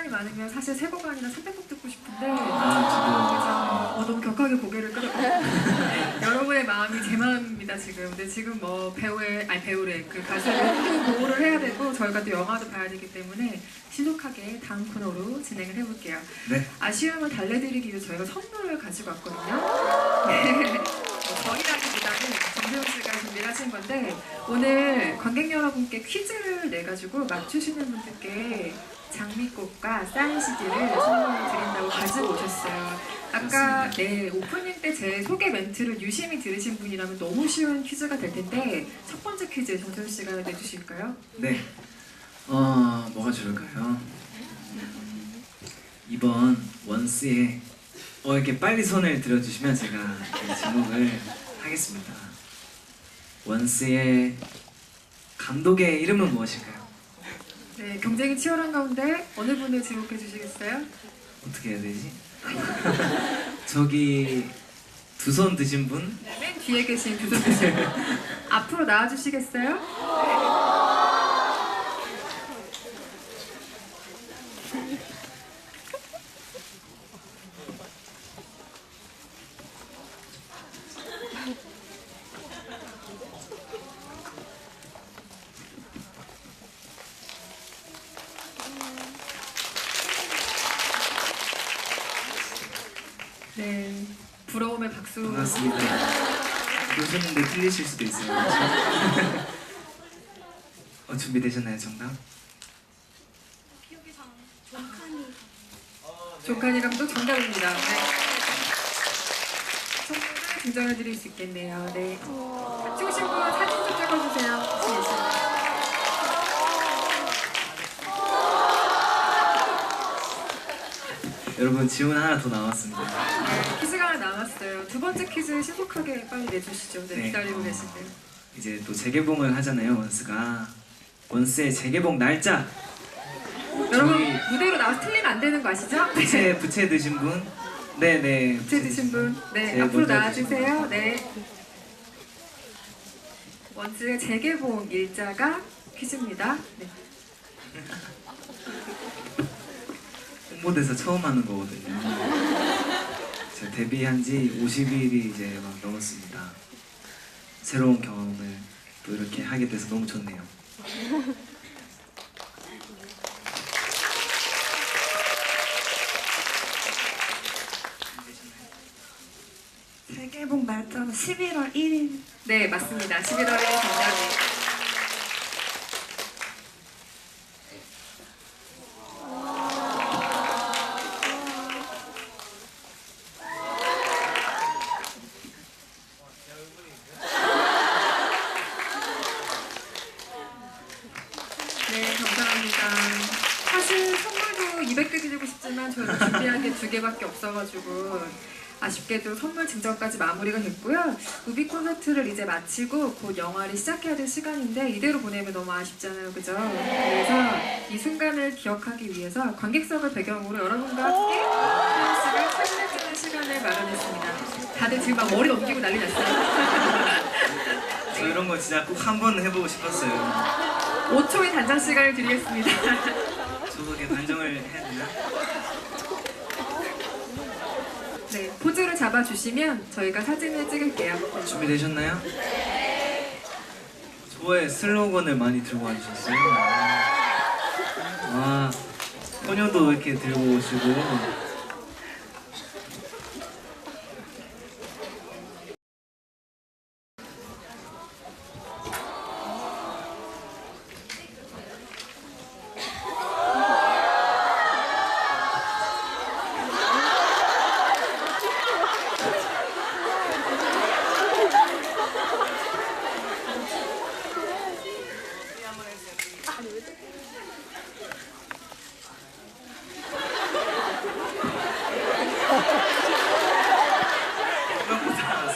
시간이 많으면 사실 세 곡 아니라 300곡 듣고 싶은데 아, 어, 너무 격하게 고개를 끄덕 여러분의 마음이 제 마음입니다 지금. 근데 지금 뭐 배우의 아니 배우래. 그 가수의 또 보호를 해야 되고 저희가 또 영화도 봐야 되기 때문에 신속하게 다음 코너로 진행을 해볼게요. 네. 아쉬움을 달래드리기 위해 저희가 선물을 가지고 왔거든요. 네. 뭐 저희라기보다는 정세영 씨가 준비를 하신 건데 오늘 관객 여러분께 퀴즈를 내가지고 맞추시는 분들께 장미꽃과 사인 CD를 선물을 드린다고 가지고 오셨어요. 아까 네 오프닝 때 제 소개 멘트를 유심히 들으신 분이라면 너무 쉬운 퀴즈가 될 텐데 첫 번째 퀴즈 정세훈 씨가 내주실까요? 네. 어, 뭐가 좋을까요? 이번 원스에 어, 이렇게 빨리 손을 들어주시면 제가 그 제목을 하겠습니다. 원스의 감독의 이름은 무엇일까요? 네 경쟁이 치열한 가운데 어느 분을 지목해 주시겠어요? 어떻게 해야 되지? 저기 두 손 드신 분? 맨 뒤에 계신 두분 계신 분 앞으로 나와 주시겠어요? 네, 부러움의 박수. 반갑습니다. 보셨는데 틀리실 수도 있어요. 어, 준비되셨나요, 정답? 조카니 감독 정답입니다. 네. 선물을 증정해 드릴 수 있겠네요. 네. 같이 오신 분 사진 좀 찍어주세요. 여러분 지문 하나 더 나왔습니다. 네, 퀴즈가 하나 남았어요. 두 번째 퀴즈 신속하게 빨리 내주시죠. 네, 네. 기다리고 계신데요. 이제 또 재개봉을 하잖아요, 원스가. 원스의 재개봉 날짜 여러분 무대로 나와서 틀리면 안 되는 거 아시죠? 부채 부채 드신 분? 네, 네. 부채 드신 분, 네 제일 앞으로 나와주세요. 네. 원스의 재개봉 일자가 퀴즈입니다. 네. 홍보대사 처음 하는 거거든요. 제가 데뷔한 지 50일이 이제 막 넘었습니다. 새로운 경험을 또 이렇게 하게 돼서 너무 좋네요. 재개봉 날짜는 11월 1일. 네, 맞습니다. 11월에 정답이. 네, 감사합니다. 사실 선물도 200개 싶지만 저희가 준비한 게 두 개밖에 없어가지고 아쉽게도 선물 증정까지 마무리가 됐고요. 무비 콘서트를 이제 마치고 곧 영화를 시작해야 될 시간인데 이대로 보내면 너무 아쉽잖아요, 그죠? 그래서 이 순간을 기억하기 위해서 관객석을 배경으로 여러분과 함께 태연 씨가 사진을 찍는 시간을 마련했습니다. 다들 지금 막 머리 넘기고 난리 났어요. 저 이런 거 진짜 꼭 한 번 해보고 싶었어요. 5초의 단장 시간을 드리겠습니다. 저도 이렇게 단정을 해야 되나? 네, 포즈를 잡아주시면 저희가 사진을 찍을게요. 준비되셨나요? 저의 슬로건을 많이 들고 와주셨어요. 와, 소녀도 이렇게 들고 오시고.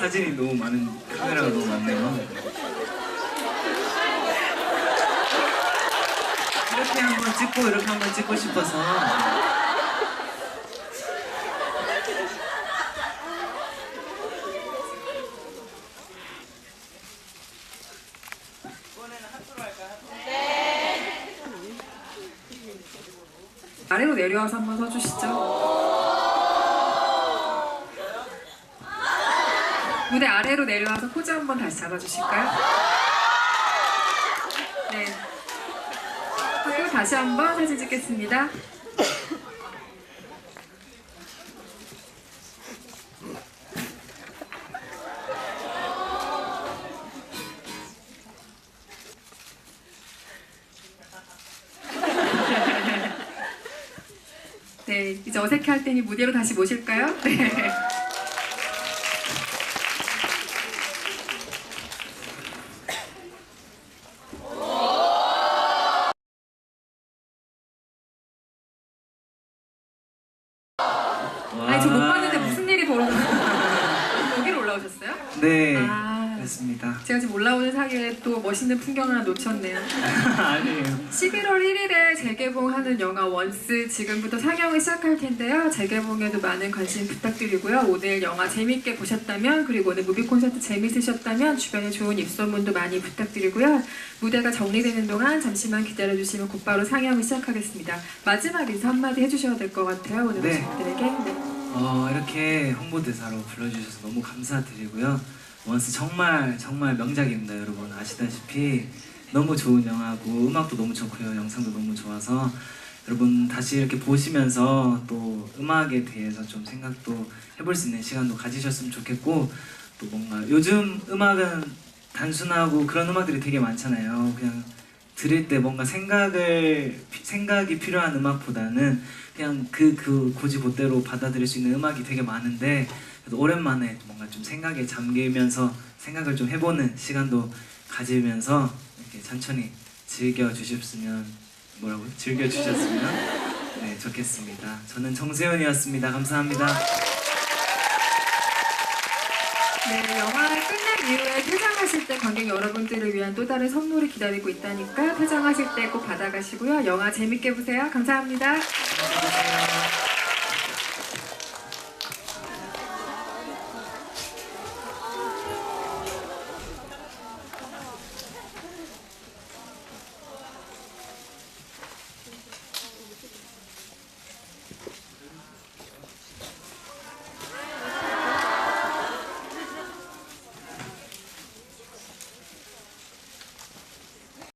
사진이 너무 많은 카메라가 너무 많네요. 이렇게 한번 찍고 이렇게 한번 찍고 싶어서 아래로 내려와서 한번 서주시죠. 무대 아래로 내려와서 포즈 한번 다시 잡아주실까요? 네. 그리고 다시 한번 사진 찍겠습니다. 네, 이제 어색해 할 테니 무대로 다시 모실까요? 네. 아니 저 못 봤는데 무슨 일이 벌어졌어요? 여기로 올라오셨어요? 네, 아. 그렇습니다. 제가 지금 올라오는 사이에 또 멋있는 풍경 하나 놓쳤네요. 아니에요. 11월 1일에 재개봉하는 영화 원스 지금부터 상영을 시작할 텐데요. 재개봉에도 많은 관심 부탁드리고요. 오늘 영화 재밌게 보셨다면 그리고 오늘 무비 콘서트 재밌으셨다면 주변에 좋은 입소문도 많이 부탁드리고요. 무대가 정리되는 동안 잠시만 기다려주시면 곧바로 상영을 시작하겠습니다. 마지막 인사 한마디 해주셔야 될 것 같아요. 오늘 네. 오신 분들에게. 네. 어, 이렇게 홍보대사로 불러주셔서 너무 감사드리고요. 원스 정말 정말 명작입니다, 여러분. 아시다시피 너무 좋은 영화고 음악도 너무 좋고요, 영상도 너무 좋아서 여러분 다시 이렇게 보시면서 또 음악에 대해서 좀 생각도 해볼 수 있는 시간도 가지셨으면 좋겠고 또 뭔가 요즘 음악은 단순하고 그런 음악들이 되게 많잖아요. 그냥 들을 때 뭔가 생각을 생각이 필요한 음악보다는 그냥 그 그 고지고대로 받아들일 수 있는 음악이 되게 많은데 오랜만에 뭔가 좀 생각에 잠기면서 생각을 좀 해보는 시간도 가지면서 이렇게 천천히 즐겨 주셨으면 뭐라고요? 즐겨 주셨으면 네 좋겠습니다. 저는 정세현이었습니다. 감사합니다. 네, 영화 끝난 이후에 퇴장하실 때 관객 여러분들을 위한 또 다른 선물이 기다리고 있다니까 퇴장하실 때 꼭 받아가시고요. 영화 재밌게 보세요. 감사합니다.